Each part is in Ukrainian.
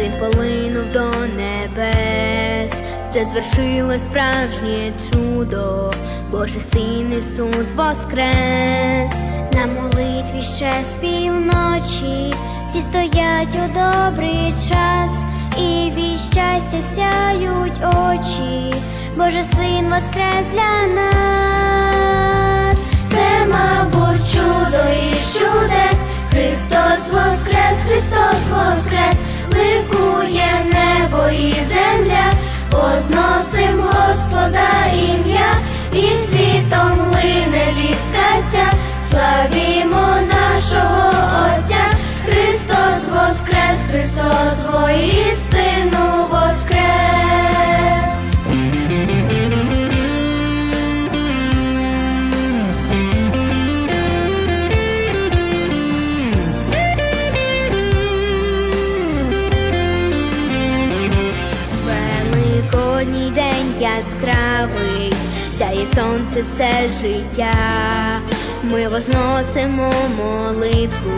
Він полинув до небес, це звершилось справжнє чудо, Боже син Ісус воскрес, на молитві ще з півночі, всі стоять у добрий час, і від щастя сяють очі, Боже син воскрес для нас. Яскравий, сяє сонце це життя. Ми возносимо молитву,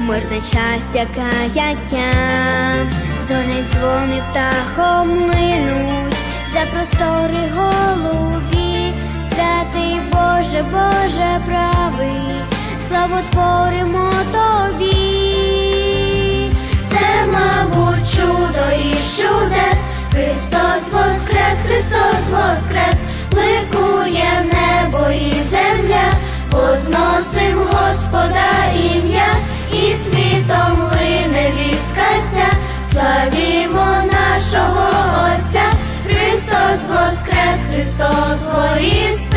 мирне щастя, каяття. Дзвонить дзвони птахом линуть, за простори голубі, святий Боже, Боже правий, славу творимо тобі. Воскрес, Христос воістину